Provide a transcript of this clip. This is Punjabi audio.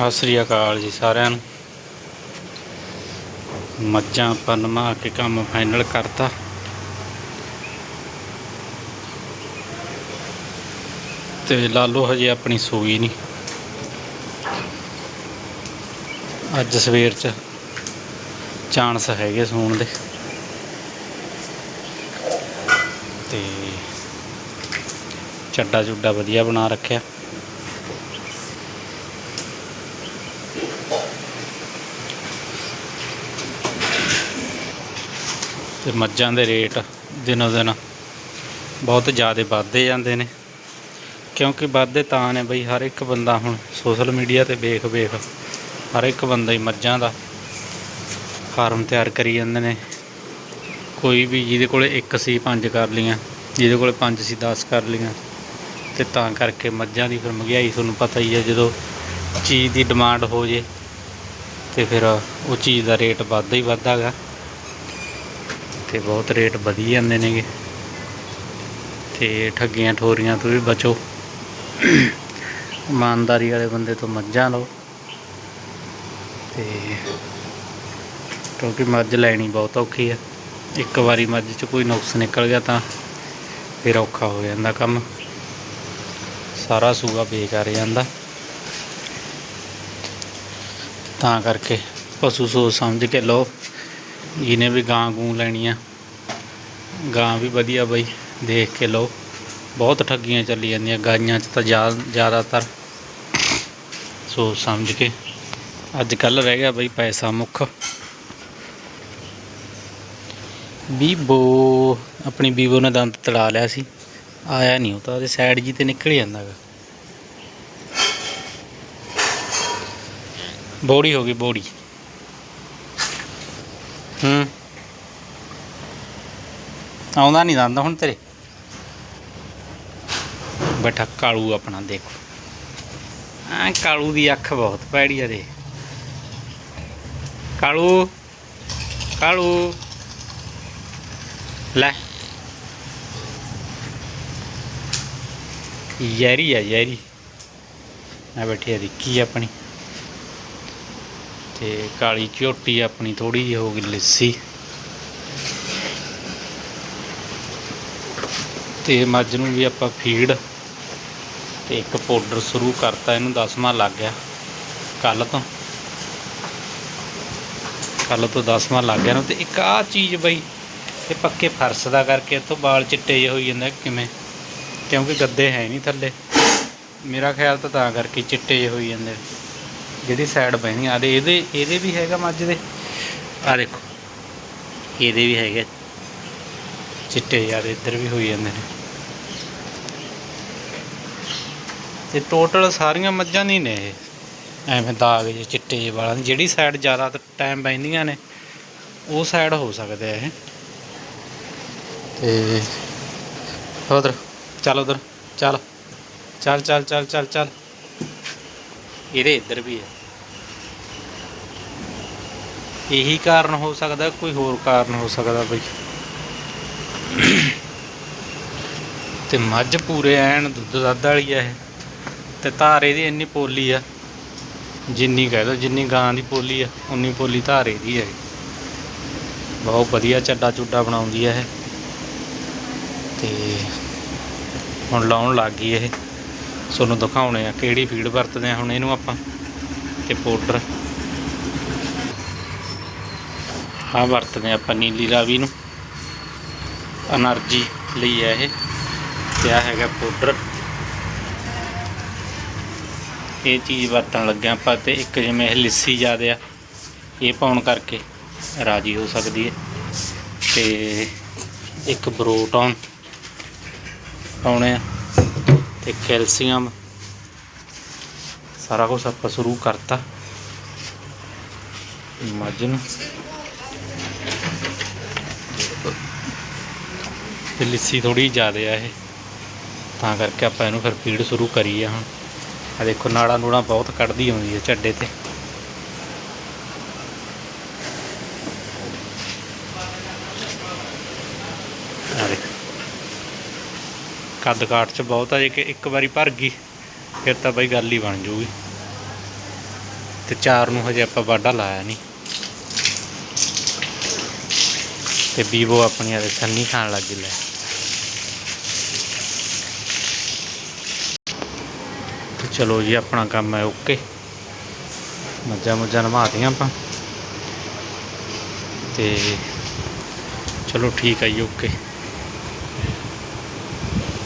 ਸਤਿ ਸ੍ਰੀ ਅਕਾਲ ਜੀ ਸਾਰਿਆਂ ਨੂੰ। ਮੱਝਾਂ ਆਪਾਂ ਨਮਾ ਕੇ ਕੰਮ ਫਾਈਨਲ ਕਰਤਾ। ਤੇ ਲਾਲੋ ਹਜੇ ਆਪਣੀ ਸੂਈ ਨਹੀਂ। ਅੱਜ ਸਵੇਰ ਚ ਚਾਂਸ ਹੈਗੇ ਸੌਣ ਦੇ। ਤੇ ਚੱਡਾ ਚੁੱਡਾ ਵਧੀਆ ਬਣਾ ਰੱਖਿਆ। ਤੇ ਮੱਝਾਂ ਦੇ ਰੇਟ ਦਿਨੋ ਦਿਨ ਬਹੁਤ ਜ਼ਿਆਦਾ ਵੱਧਦੇ ਜਾਂਦੇ ਨੇ। ਕਿਉਂਕਿ ਵੱਧਦੇ ਤਾਂ ਨੇ ਬਈ ਹਰ ਇੱਕ ਬੰਦਾ ਹੁਣ ਸੋਸ਼ਲ ਮੀਡੀਆ ਤੇ ਵੇਖ ਵੇਖ ਹਰ ਇੱਕ ਬੰਦਾ ਹੀ ਮੱਝਾਂ ਦਾ ਫਾਰਮ ਤਿਆਰ ਕਰੀ ਜਾਂਦੇ ਨੇ। ਕੋਈ ਵੀ ਜਿਹਦੇ ਕੋਲੇ ਇੱਕ ਸੀ ਪੰਜ ਕਰ ਲੀਆਂ ਜਿਹਦੇ ਕੋਲੇ ਪੰਜ ਸੀ 10 ਕਰ ਲੀਆਂ ਤੇ ਤਾਂ ਕਰਕੇ ਮੱਝਾਂ ਦੀ ਫਿਰ ਮਹਿੰਗਾਈ ਤੁਹਾਨੂੰ ਪਤਾ ਹੀ ਹੈ ਜਦੋਂ ਚੀਜ਼ ਦੀ ਡਿਮਾਂਡ ਹੋ ਜੇ ਤੇ ਫਿਰ ਉਹ ਚੀਜ਼ ਦਾ ਰੇਟ ਵੱਧਦਾ ਹੀ ਵੱਧਦਾ ਗਾ ਤੇ ਬਹੁਤ ਰੇਟ ਵਧੀ ਜਾਂਦੇ ਨੇਗੇ। ਤੇ ਠੱਗੀਆਂ ਠੋਰੀਆਂ ਤੋਂ ਵੀ ਬਚੋ। ਇਮਾਨਦਾਰੀ ਵਾਲੇ ਬੰਦੇ ਤੋਂ ਮੱਝਾਂ ਲਓ। ਤੇ ਕਿਉਂਕਿ ਮੱਝ ਲੈਣੀ ਬਹੁਤ ਔਖੀ ਆ। ਇੱਕ ਵਾਰੀ ਮੱਝ 'ਚ ਕੋਈ ਨੁਕਸ ਨਿਕਲ ਗਿਆ ਤਾਂ ਫਿਰ ਔਖਾ ਹੋ ਜਾਂਦਾ ਕੰਮ। ਸਾਰਾ ਸੂਆ ਬੇਕਾਰ ਜਾਂਦਾ। ਤਾਂ ਕਰਕੇ ਪਸ਼ੂ ਸੋਚ ਸਮਝ ਕੇ ਲਓ। ਜਿਹਨੇ ਵੀ ਗਾਂ ਗੂੰ ਲੈਣੀ ਆ ਗਾਂ ਵੀ ਵਧੀਆ ਬਈ, ਦੇਖ ਕੇ ਲਓ। ਬਹੁਤ ਠੱਗੀਆਂ ਚੱਲੀ ਜਾਂਦੀਆਂ, ਗਾਈਆਂ 'ਚ ਤਾਂ ਜ਼ਿਆ- ਜ਼ਿਆਦਾਤਰ। ਸੋਚ ਸਮਝ ਕੇ। ਅੱਜ ਕੱਲ ਰਹਿ ਗਿਆ ਬਈ ਪੈਸਾ ਮੁੱਖ। ਬੀਬੋ, ਆਪਣੀ ਬੀਬੋ ਨੇ ਦੰਦ ਤੜਾ ਲਿਆ ਸੀ। ਆਇਆ ਨਹੀਂ ਉਹ ਤਾਂ, ਉਹਦੇ ਸਾਈਡ ਜੀ ਤੇ ਨਿਕਲ ਜਾਂਦਾ ਬੋੜੀ ਹੋ ਗਈ, ਬੋੜੀ। ਹੂੰ। ਆਉਂਦਾ ਨਹੀਂ ਦੰਦ ਹੁਣ ਤੇਰੇ। ਬੈਠਾ ਕਾਲੂ ਆਪਣਾ ਦੇਖੋ। ਆ ਕਾਲੂ ਦੀ ਅੱਖ ਬਹੁਤ ਪੈੜੀ ਆ ਦੇ ਕਾਲੂ ਕਾਲੂ। ਲੈ। ਯੈਰੀ ਆ ਯੈਰੀ। ਆ ਬੈਠੀ ਆ ਰਿੱਕੀ ਆਪਣੀ। ਤੇ ਕਾਲੀ ਝੋਟੀ ਆਪਣੀ ਥੋੜੀ ਜਿਹੀ ਹੋ ਗਈ ਲਿੱਸੀ। ਤੇ ਮੱਝ ਨੂੰ ਵੀ ਆਪਾਂ ਫੀਡ ਤੇ ਇੱਕ ਪਾਊਡਰ ਸ਼ੁਰੂ ਕਰਤਾ, ਇਹਨੂੰ ਦਸਵਾਂ ਲੱਗ ਗਿਆ ਕੱਲ ਤੋਂ। ਕੱਲ ਤੋਂ ਦਸਵਾਂ ਲੱਗ ਗਿਆ ਨੂੰ ਤੇ ਇੱਕ ਆਹ ਚੀਜ਼ ਬਈ, ਇਹ ਪੱਕੇ ਫਰਸ਼ ਦਾ ਕਰਕੇ ਇੱਥੋਂ ਵਾਲ ਚਿੱਟੇ ਜਿਹੇ ਹੋਈ ਜਾਂਦੇ ਕਿਵੇਂ? ਕਿਉਂਕਿ ਗੱਦੇ ਹੈ ਨਹੀਂ ਥੱਲੇ। ਮੇਰਾ ਖਿਆਲ ਤਾਂ ਤਾਂ ਕਰਕੇ ਚਿੱਟੇ ਜਿਹੇ ਹੋਈ ਜਾਂਦੇ ਜਿਹੜੀ ਸਾਈਡ ਪੈਂਦੀ ਆ ਦੇ ਇਹਦੇ ਇਹਦੇ ਵੀ ਹੈਗਾ ਮੱਝ ਦੇ। ਆ ਦੇਖੋ, ਇਹਦੇ ਵੀ ਹੈਗੇ। ਚਿੱਟੇ ਯਾਰ, ਇੱਧਰ ਵੀ ਹੋਈ ਜਾਂਦੇ ਨੇ। ਤੇ ਟੋਟਲ ਸਾਰੀਆਂ ਮੱਝਾਂ ਦੀ ਨੇ ਇਹ। ਐਵੇਂ ਦਾਗ ਜਿਹੇ, ਚਿੱਟੇ ਜਿਹੇ ਵਾਲਾਂ ਜਿਹੜੀ ਸਾਈਡ ਜ਼ਿਆਦਾ ਟਾਈਮ ਬੈਂਦੀਆਂ ਨੇ, ਉਹ ਸਾਈਡ ਹੋ ਸਕਦੇ ਆ ਇਹ। ਤੇ ਉਧਰ, ਚੱਲ ਉਧਰ, ਚੱਲ। ਚੱਲ ਚੱਲ ਚੱਲ ਚੱਲ ਚੱਲ। ਇਹਦੇ ਇੱਧਰ ਵੀ ਹੈ। ਇਹੀ ਕਾਰਨ ਹੋ ਸਕਦਾ, ਕੋਈ ਹੋਰ ਕਾਰਨ ਹੋ ਸਕਦਾ ਬਈ। ਤੇ ਮੱਝ ਪੂਰੇ ਐਨ ਦੁੱਧ ਦੱਧ ਵਾਲੀ ਆ ਇਹ। ਤੇ ਧਾਰ ਇਹਦੀ ਇੰਨੀ ਪੋਲੀ ਆ, ਜਿੰਨੀ ਕਹਿ ਦੋ, ਜਿੰਨੀ ਗਾਂ ਦੀ ਪੋਲੀ ਆ, ਉਨੀ ਪੋਲੀ ਧਾਰ ਇਹਦੀ ਹੈ ਬਹੁਤ ਵਧੀਆ ਚੱਡਾ ਚੁੱਡਾ ਬਣਾਉਂਦੀ ਆ ਇਹ। ਤੇ ਹੁਣ ਲਾਉਣ ਲੱਗ ਗਈ ਇਹ। ਤੁਹਾਨੂੰ ਦਿਖਾਉਣੇ ਆ ਕਿਹੜੀ ਫੀਡ ਵਰਤਦੇ ਆ, ਹੁਣ ਇਹਨੂੰ ਆਪਾਂ, ਤੇ ਪਾਊਡਰ ਆ ਵਰਤਦੇ ਆਪਾਂ ਨੀਲੀ ਰਾਵੀ ਨੂੰ। એનર્ਜੀ ਲਈ ਹੈ ਇਹ। ਤੇ ਆ ਹੈਗਾ ਪਾਊਡਰ ਇਹ ਚੀਜ਼ ਵਰਤਣ ਲੱਗਿਆ ਆਪਾਂ ਤੇ ਇੱਕ ਜਿਵੇਂ ਇਹ ਲੱਸੀ ਜ਼ਿਆਦਾ ਇਹ ਪਾਉਣ ਕਰਕੇ ਰਾਜੀ ਹੋ ਸਕਦੀ ਹੈ। ਤੇ ਇੱਕ ਬਰੋਟਾਂ ਪਾਉਣੇ ਆ। ਤੇ ਕੈਲਸ਼ੀਅਮ, ਸਾਰਾ ਕੁਝ ਆਪਾਂ ਸ਼ੁਰੂ ਕਰਤਾ। ਮੱਝ ਨੂੰ। ਤੇ ਲਿੱਸੀ ਥੋੜੀ ਜ਼ਿਆਦਾ ਆ ਇਹ। ਤਾਂ ਕਰਕੇ ਆਪਾਂ ਇਹਨੂੰ ਫਿਰ ਫੀਡ ਸ਼ੁਰੂ ਕਰੀ ਆ ਹੁਣ। ਆ ਦੇਖੋ, ਨਾੜਾ ਨੂੜਾ ਬਹੁਤ ਕੱਢਦੀ ਆਉਂਦੀ ਹੈ ਝੱਡੇ ਤੇ। ਆ ਦੇਖ। ਕੱਦ ਕਾਟ ਚ ਬਹੁਤ ਆ, ਜੇ ਕਿ ਇੱਕ ਵਾਰੀ ਭਰ ਗਈ, ਫਿਰ ਤਾਂ ਬਈ ਗੱਲ ਹੀ ਬਣ ਜੂਗੀ। ਤੇ ਚਾਰ ਨੂੰ ਹਜੇ ਆਪਾਂ ਵਾਢਾ ਲਾਇਆ ਨਹੀਂ ਤੇ ਬੀਬੋ ਆਪਣੀ ਆ ਸੰਨੀ ਖਾਣ ਲੱਗ ਗਈ ਲੈ। ਚਲੋ ਜੀ, ਆਪਣਾ ਕੰਮ ਹੈ ਓਕੇ ਮੱਝਾਂ ਮੁੱਝਾਂ ਨਵਾਤੀਆਂ ਆਪਾਂ। ਤੇ ਚਲੋ ਠੀਕ ਆ ਜੀ ਓਕੇ